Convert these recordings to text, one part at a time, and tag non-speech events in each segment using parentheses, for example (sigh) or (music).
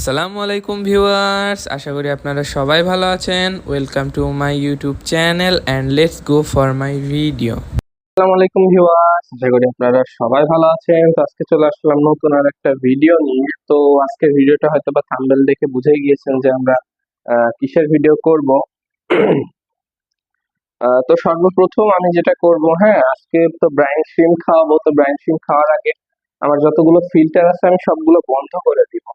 আসসালামু আলাইকুম ভিউয়ার্স, আশা করি আপনারা সবাই ভালো আছেন। Welcome to my YouTube channel and let's go for my video আসসালামু আলাইকুম ভিউয়ার্স, আশা করি আপনারা সবাই ভালো আছেন। তো আজকে চলে আসলাম নতুন আর একটা ভিডিও নিয়ে। তো আজকের ভিডিওটা হয়তো বা থাম্বনেল দেখে বুঝেই গিয়েছেন যে আমরা কিসের ভিডিও করব। (clears throat) তো সর্বপ্রথম আমি যেটা করব হ্যাঁ আজকে তো ব্রাইন শ্রিম খাওয়াবো। তো ব্রাইন শ্রিম খাওয়ার আগে আমার যতগুলো ফিল্টার আছে আমি সবগুলো বন্ধ করে দিব।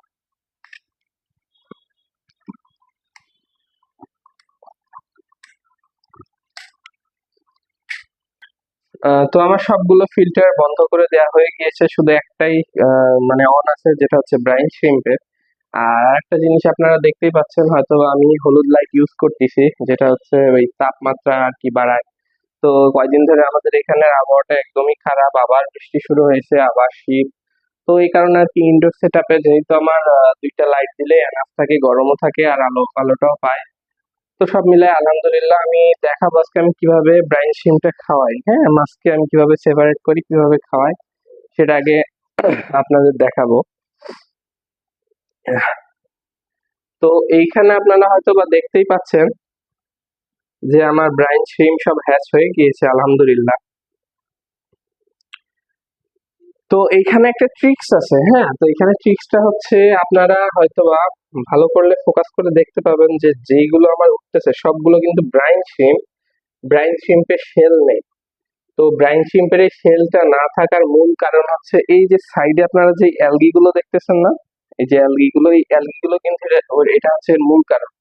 তো আমার সবগুলো ফিল্টার বন্ধ করে দেওয়া হয়ে গিয়েছে। শুধু একটাই মানে অন আছে, যেটা হচ্ছে ব্রাইন শ্রিম্পের আর একটা জিনিস আপনারা দেখতেই পাচ্ছেন, হয়তো আমি হলুদ লাইট ইউজ করতেছি, যেটা হচ্ছে ওই তাপমাত্রা আর কি বাড়ায়। তো কয়দিন ধরে আমাদের এখানের আবহাওয়াটা একদমই খারাপ, আবার বৃষ্টি শুরু হয়েছে, আবার শীত। তো এই কারণে আর কি ইনডোর সেট আপে যেহেতু আমার দুইটা লাইট দিলে এনাফ থাকে, গরমও থাকে, আর আলো, আলোটাও পায়। তো সব মিলাই আলহামদুলিল্লাহ আমি দেখাবো আজকে আমি কীভাবে ব্রাইন শিমটা খাওয়াই। হ্যাঁ মাছকে আমি কীভাবে সেপারেট করি, কীভাবে খাওয়াই, সেটা আগে আপনাদের দেখাবো। তো এইখানে আপনারা হয়তো বা দেখতেই পাচ্ছেন যে আমার ব্রাইন শিম সব হ্যাচ হয়ে গিয়েছে, আলহামদুলিল্লাহ। তো এইখানে একটা ট্রিক্স আছে হ্যাঁ? তো এখানে ট্রিক্সটা হচ্ছে আপনারা হয়তোবা ভালো করলে ফোকাস করে দেখতে পাবেন যে যেইগুলো আমার উঠতেছে, সবগুলো কিন্তু ব্রাইন শিম ব্রাইন শিম্পের শেল নেই। তো ব্রাইন শিম্পের এই শেলটা না থাকার মূল কারণ হচ্ছে এই যে সাইডে আপনারা যে অ্যালগি গুলো দেখতেছেন না, এই যে অ্যালগি গুলো এই অ্যালগি গুলো কিন্তু এটা- হচ্ছে মূল কারণ।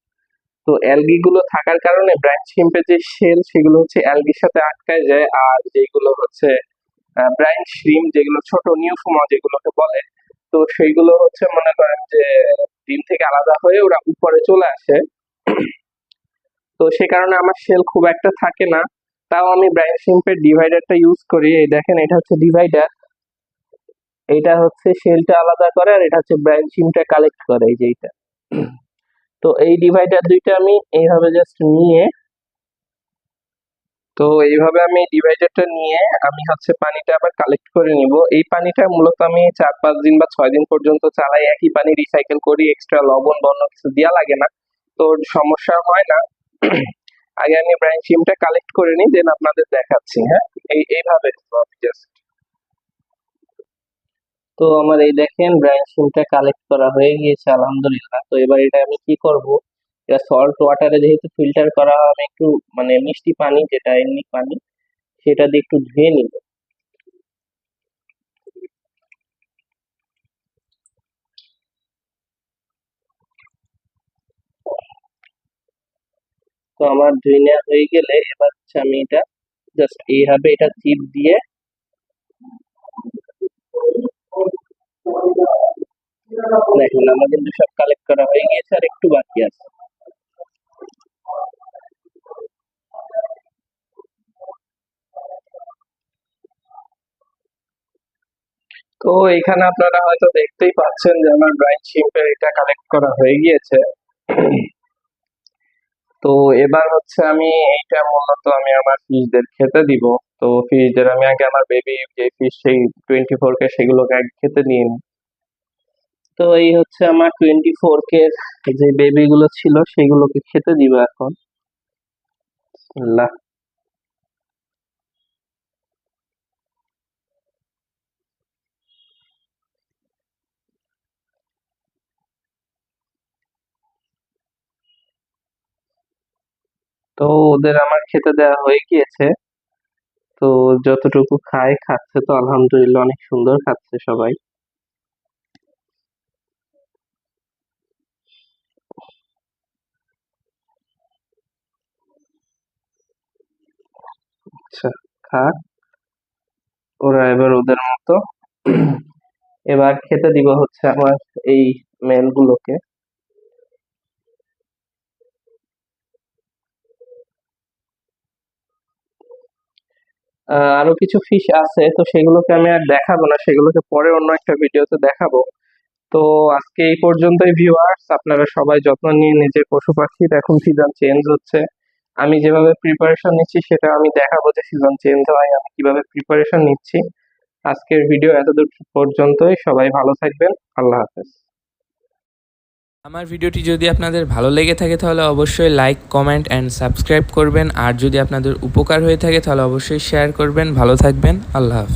তো অ্যালগি গুলো থাকার কারণে ব্রাইন শিম্পের যে শেল সেগুলো হচ্ছে অ্যালগির সাথে আটকায় যায়, আর যেগুলো হচ্ছে ব্রাইন শ্রিম যেগুলো ছোট নিউফোমা যেগুলোকে বলে, তো সেইগুলো হচ্ছে মনে করেন যে ডিম থেকে আলাদা হয়ে ওরা উপরে চলে আসে। তো সে কারণে আমার শেল খুব একটা থাকে না। তাও আমি ব্রাইন শিম্পের ডিভাইডারটা ইউজ করি। এই দেখেন, এটা হচ্ছে ডিভাইডার এটা হচ্ছে শেলটা আলাদা করে আর এটা হচ্ছে ব্রাইন শিমটা কালেক্ট করে, এই যে এইটা। তো এই ডিভাইডার দুইটা আমি এইভাবে জাস্ট নিয়ে তো এইভাবে আমি ডিভাইডারটা নিয়ে আমি হচ্ছে পানিটা আবার কালেক্ট করে নিব। এই পানিটা মূলত আমি চার পাঁচ দিন বা ছয় দিন পর্যন্ত চালাই, একই পানি রিসাইকেল করি এক্সট্রা লবণ বন্য কিছু দেওয়া লাগে না। তো সমস্যা হয় না। (clears throat) আগে আমি ব্রাইন শিমটা কালেক্ট করে নিই দেন আপনাদের দেখাচ্ছি হ্যাঁ? এই, এইভাবে তো আমার এই দেখেন ব্রাইন শিমটা কালেক্ট করা হয়ে গিয়েছে, আলহামদুলিল্লাহ। তো এবার এটা আমি কি করব? এটা সল্ট ওয়াটারে যেহেতু ফিল্টার করা আমি একটু মানে মিষ্টি পানি যেটা, এমনি পানি, সেটা দিয়ে একটু ধুয়ে নিব। তো আমার ধুয়ে নেওয়া হয়ে গেলে এবার হচ্ছে আমি এটা জাস্ট এইভাবে এটা চিপ দিয়ে দেখুন আমার কিন্তু সব কালেক্ট করা হয়ে গিয়েছে আর একটু বাকি আছে। তো এখানে আপনারা হয়তো দেখতেই পাচ্ছেন যে আমার ব্রাইট শিম্পের এটা কালেক্ট করা হয়ে গিয়েছে। তো এবার হচ্ছে আমি এইটা মূলত আমি আমার ফিশদের খেতে দিব। তো ফিশদের আমি আগে আমার বেবি যে ফিশ সেই টোয়েন্টি ফোর কে সেগুলোকে আগে খেতে দিই তো এই হচ্ছে আমার টোয়েন্টি ফোর কে যে বেবি গুলো ছিল সেগুলোকে খেতে দিব এখন। আল্লাহ। তো ওদের আমার খেতে দেওয়া হয়ে গিয়েছে। তো যতটুকু খায়, খাচ্ছে তো আলহামদুলিল্লাহ অনেক সুন্দর খাচ্ছে সবাই। আচ্ছা খাক। ওরা এবার ওদের মতো। এবার খেতে দিব হচ্ছে আমার এই মেল আরও কিছু ফিশ আছে, তো সেগুলোকে আমি আর দেখাবো না, সেগুলোকে পরে অন্য একটা ভিডিওতে দেখাবো। তো আজকে এই পর্যন্তই ভিউয়ার্স আপনারা সবাই যত্ন নিয়ে নিজের পশু পাখির এখন সিজন চেঞ্জ হচ্ছে। আমি যেভাবে প্রিপারেশন নিচ্ছি, সেটা আমি দেখাবো যে সিজন চেঞ্জ হয়, আমি কীভাবে প্রিপারেশন নিচ্ছি। আজকের ভিডিও এতদূর পর্যন্তই, সবাই ভালো থাকবেন, আল্লাহ হাফেজ। আমার ভিডিওটি যদি আপনাদের ভালো লেগে থাকে তাহলে অবশ্যই লাইক কমেন্ট অ্যান্ড সাবস্ক্রাইব করবেন। আর যদি আপনাদের উপকার হয়ে থাকে তাহলে অবশ্যই শেয়ার করবেন। ভালো থাকবেন। আল্লাহ হাফেজ।